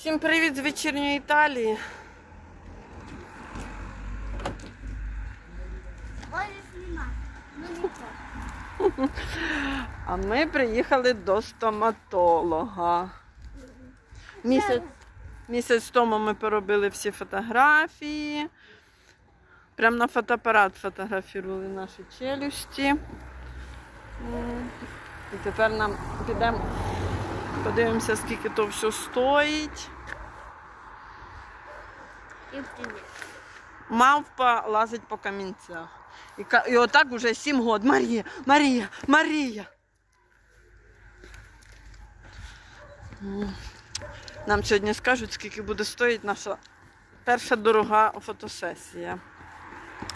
Всім привіт з вечірньої Італії. Ну. А ми приїхали до стоматолога. Місяць, місяць тому ми поробили всі фотографії. Прямо на фотоапарат фотографували наші челюсті. І тепер нам підемо, подивимося, скільки то все стоїть. Мавпа лазить по камінцях. І, і отак уже сім років. Марія, Марія, Марія. Нам сьогодні скажуть, скільки буде стоїти наша перша дорога фотосесія.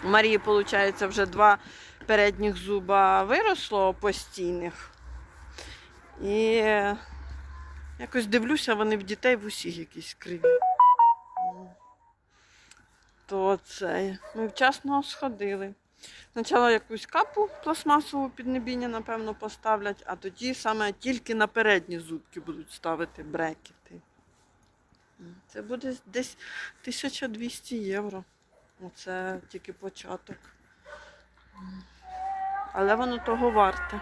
У Марії, виходить, вже два передніх зуба виросло постійних. І якось дивлюся, вони в дітей в усіх якісь криві. То це ми вчасно сходили. Спочатку якусь капу пластмасову піднебіння, напевно, поставлять, а тоді саме тільки на передні зубки будуть ставити брекети. Це буде десь 1200 євро. Оце тільки початок. Але воно того варте.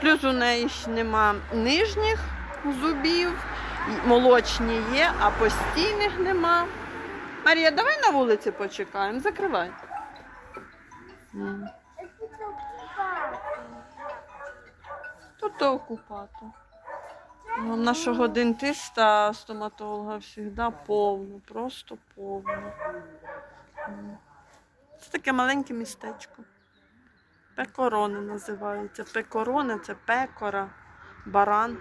Плюс у неї ж нема нижніх зубів, молочні є, а постійних нема. Марія, давай на вулиці почекаємо, закривай. Тут то окупато. У нашого дентиста, стоматолога завжди повно, просто повно. Це таке маленьке містечко. Пекорони називається. Пекорони це пекора, баран.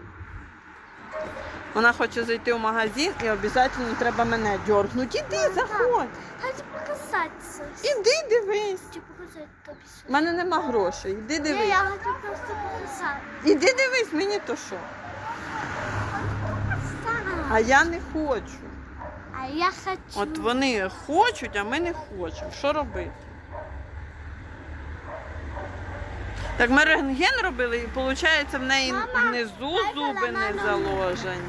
Вона хоче зайти в магазин і обов'язково треба мене дьоргнути. Іди, заходь. Хочу показатися. Іди дивись. Хочу показати тобі. У мене нема грошей. Іди Ні, дивись. я хочу просто показати. Іди дивись, мені то що. А я не хочу. А я хочу. От вони хочуть, а ми не хочемо. Що робити? Так ми рентген робили, і виходить, в неї Мама, внизу зуби не заложені.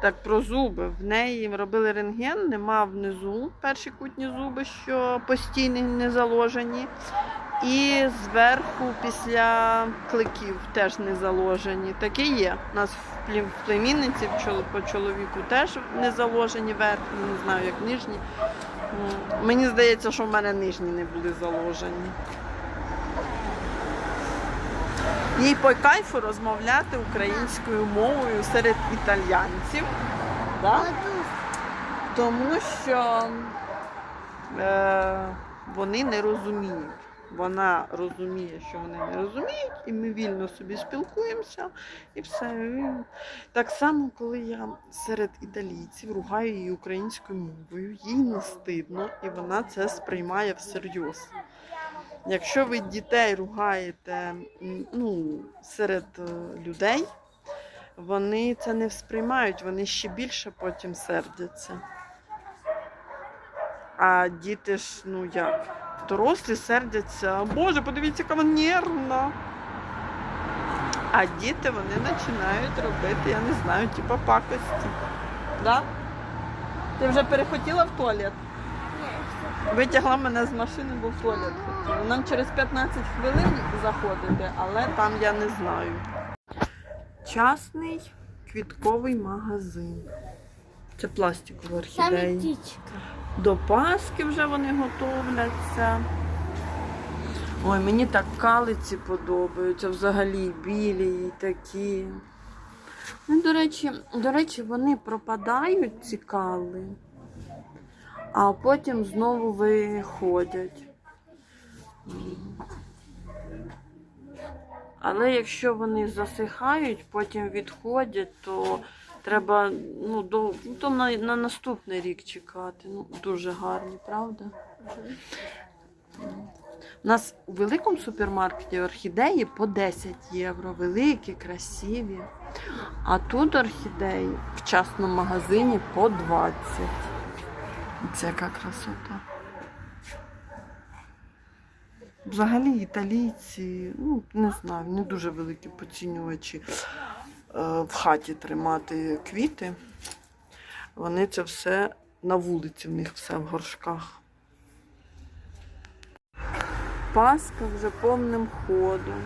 Так, про зуби. В неї робили рентген, нема внизу перші кутні зуби, що постійні не заложені. І зверху після кликів теж не заложені. Таке є. У нас в племінниці по чоловіку теж не заложені верхні, не знаю, як нижні. Мені здається, що в мене нижні не були заложені. Їй по кайфу розмовляти українською мовою серед італьянців. Да? Тому що е, вони не розуміють. Вона розуміє, що вони не розуміють, і ми вільно собі спілкуємося, і все. Так само, коли я серед італійців ругаю її українською мовою, їй не стидно, і вона це сприймає всерйоз. Якщо ви дітей ругаєте ну, серед е, людей, вони це не сприймають, вони ще більше потім сердяться. А діти ж, ну як, дорослі сердяться, Боже, подивіться, яка вона нервна. А діти вони починають робити, я не знаю, типа пакості. Да? Ти вже перехотіла в туалет? Витягла мене з машини, бо в туалет хотіла. Нам через 15 хвилин заходити, але там я не знаю. Частний квітковий магазин. Це орхідеї. птічка. До Пасхи вже вони готовляться. Ой, мені так калиці подобаються, взагалі білі і такі. Ну, до речі, до речі, вони пропадають ці кали, а потім знову виходять. Але якщо вони засихають, потім відходять, то треба ну, до, ну, то на, на наступний рік чекати. Ну, дуже гарні, правда? У нас у великому супермаркеті орхідеї по 10 євро, великі, красиві. А тут орхідеї в частному магазині по 20. Це яка красота. Взагалі італійці, ну не знаю, не дуже великі поцінювачі в хаті тримати квіти. Вони це все на вулиці, в них все в горшках. Паска вже повним ходом.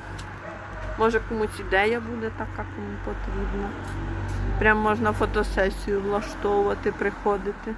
Може комусь ідея буде така, кому потрібна. Прям можна фотосесію влаштовувати, приходити.